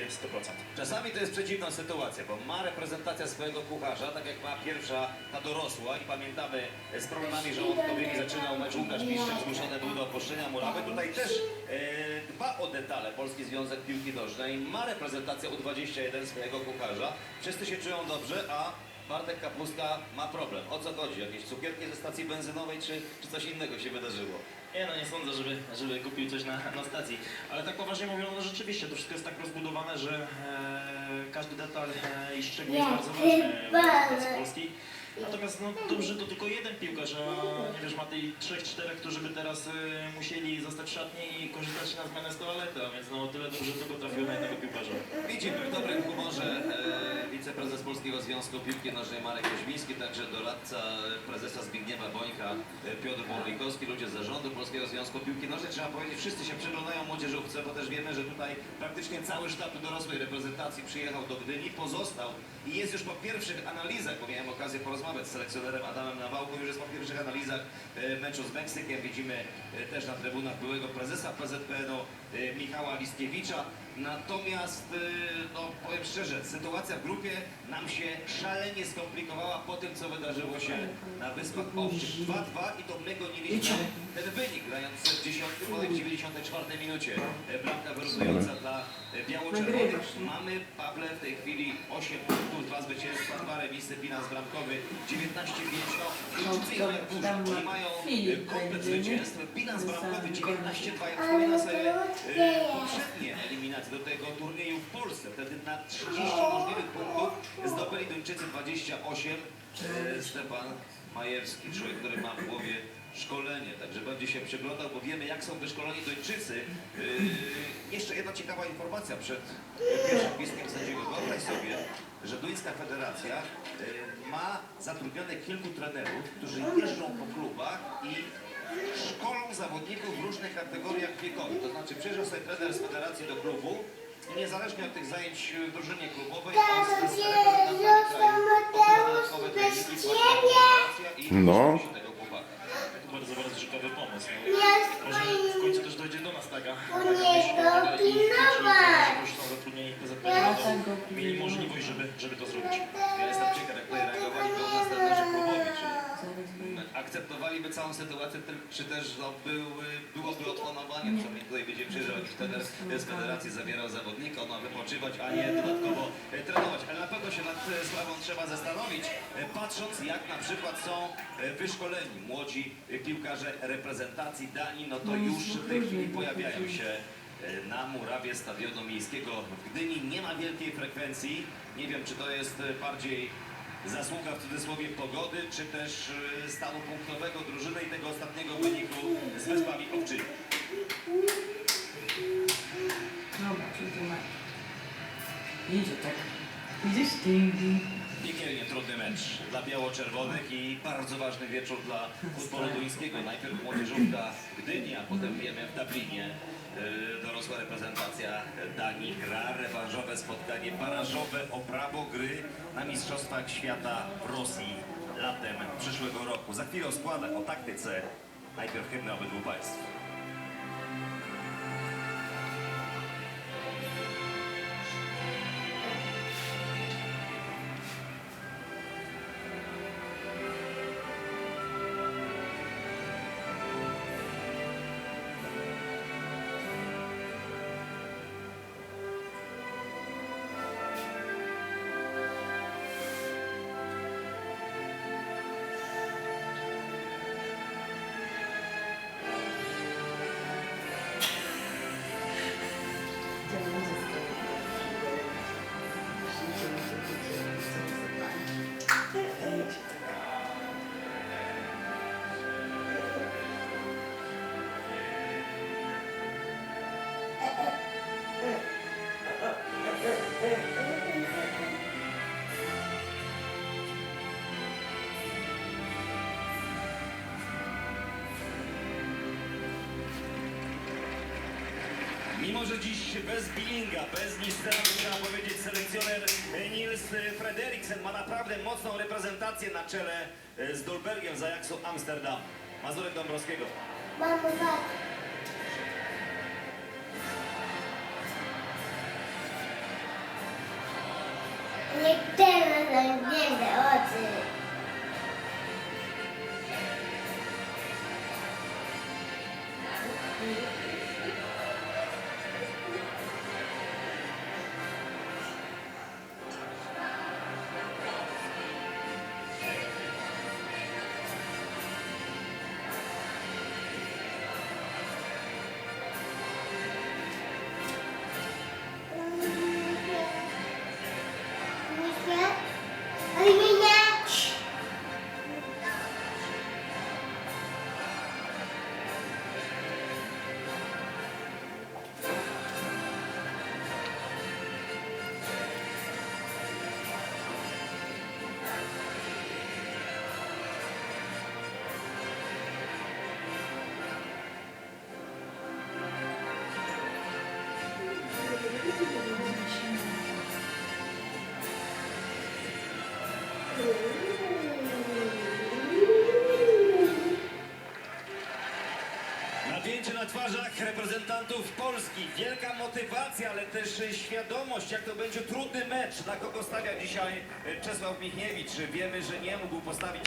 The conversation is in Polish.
100%. Czasami to jest przeciwna sytuacja, bo ma reprezentacja swojego kucharza, tak jak ma pierwsza, ta dorosła i pamiętamy z problemami żołądkowymi zaczynał mecz Łukasz Piszczek, zmuszony był do opuszczenia murawy. Tutaj też e, dba o detale Polski Związek Piłki Nożnej, ma reprezentacja U21 swojego kucharza, wszyscy się czują dobrze, a Bartek Kapustka ma problem. O co chodzi? Jakieś cukierki ze stacji benzynowej, czy, czy coś innego się wydarzyło? Nie no, nie sądzę, żeby, żeby kupił coś na, na stacji. Ale tak poważnie mówiąc, no rzeczywiście to wszystko jest tak rozbudowane, że e, każdy detal e, i szczegół jest bardzo ważny w. Natomiast no, dobrze to tylko jeden piłkarz, a nie wiesz, ma tej trzech, czterech, którzy by teraz e, musieli zostać w szatni i korzystać na zmianę z toalety, a więc no tyle dobrze tylko trafiło na jednego piłkarza. Widzimy w dobrym humorze e, Polskiego Związku Piłki Nożnej Marek Koźmiński, także doradca prezesa Zbigniewa Bońka e, Piotr Borlikowski, ludzie z zarządu Polskiego Związku Piłki Nożnej. Trzeba powiedzieć, wszyscy się przyglądają młodzieżówce, bo też wiemy, że tutaj praktycznie cały sztab dorosłej reprezentacji przyjechał do Gdyni, pozostał i jest już po pierwszych analizach, bo miałem okazję porozmawiać z selekcjonerem Adamem Nawałką, już jest po pierwszych analizach e, meczu z Meksykiem. Widzimy e, też na trybunach byłego prezesa PZPN-u Michała Listkiewicza. Natomiast, no powiem szczerze, sytuacja w grupie nam się szalenie skomplikowała po tym, co wydarzyło się na Wyspach Owczych. 2-2 i to my goniliśmy ten wynik, grając w 10, potem w 94 minucie. E, Bramka wyrównująca dla e, biało-czerwonych. Mamy, Pawle, w tej chwili 8 punktów, 2 zwycięstwa, 2 remisy, bilans bramkowy 19-5. No, jak tam oni mają e, Filip komplet zwycięstw, bilans bramkowy 19-2. Jak Ale wspomina sobie nie. poprzednie eliminacje do tego turnieju w Polsce, wtedy na 30 możliwych punktów zdobyli Duńczycy 28. E, Stefan Majewski, człowiek, który ma w głowie szkolenie, także będzie się przyglądał, bo wiemy jak są wyszkoleni Duńczycy. Yy, jeszcze jedna ciekawa informacja przed e, pierwszym piskiem sędziego. Wyobraź sobie, że Duńska Federacja yy, ma zatrudnionych kilku trenerów, którzy jeżdżą po klubach i szkolą zawodników w różnych kategoriach wiekowych. To znaczy przyjeżdża sobie trener z federacji do klubu niezależnie od tych zajęć w drużynie klubowej, on z, z reprezentantami kraju odbywa dodatkowe treningi, federacja i No. się tego chłopaka. To bardzo, bardzo ciekawy pomysł. No. Nie Może w końcu też dojdzie do nas taka, taka nie myśl, go i ci, pilnować. którzy są zatrudnieni w PZP, Ja będą tak go mieli pilnuję. możliwość, żeby, żeby to zrobić. Ja jestem ciekaw, jak tutaj reagowali u nas trenerzy klubowi, czy Zaraz będzie. Akceptowaliby całą sytuację, czy też no, były, byłoby odpanowanie, co mi tutaj będzie przyjeżdżał jakiś trener z federacji, zabierał zawodnika, on ma wypoczywać, a nie dodatkowo e, trenować. Ale na pewno się nad e, sprawą trzeba zastanowić, e, patrząc jak na przykład są wyszkoleni młodzi piłkarze reprezentacji Danii, no to już w tej chwili pojawiają się e, na murawie stadionu miejskiego w Gdyni. Nie ma wielkiej frekwencji. Nie wiem, czy to jest bardziej zasługa w cudzysłowie pogody, czy też e, stanu punktowego drużyny i tego ostatniego wyniku z Wyspami Owczymi. Dobra, przytrzymaj. Idzie tak. Ding, ding. Piekielnie trudny mecz dla biało-czerwonych i bardzo ważny wieczór dla futbolu duńskiego. Najpierw młodzieżówka w Gdyni, a potem wiemy w Dublinie. e, Dorosła reprezentacja Danii gra rewanżowe spotkanie barażowe o prawo gry na Mistrzostwach Świata w Rosji latem przyszłego roku. Za chwilę o składach, o taktyce. Najpierw hymny obydwu państw. Że dziś bez Billinga, bez Nistera, trzeba powiedzieć, selekcjoner Nils Frederiksen ma naprawdę mocną reprezentację na czele z Dolbergiem z Ajaxu Amsterdam. Mazurek Dąbrowskiego. Mamo, patrz. Nie teraz zamknięte oczy. Misia? Napięcie na twarzach reprezentantów Polski. Wielka motywacja, ale też świadomość, jak to będzie trudny mecz. Na kogo stawia dzisiaj Czesław Michniewicz. Wiemy, że nie mógł postawić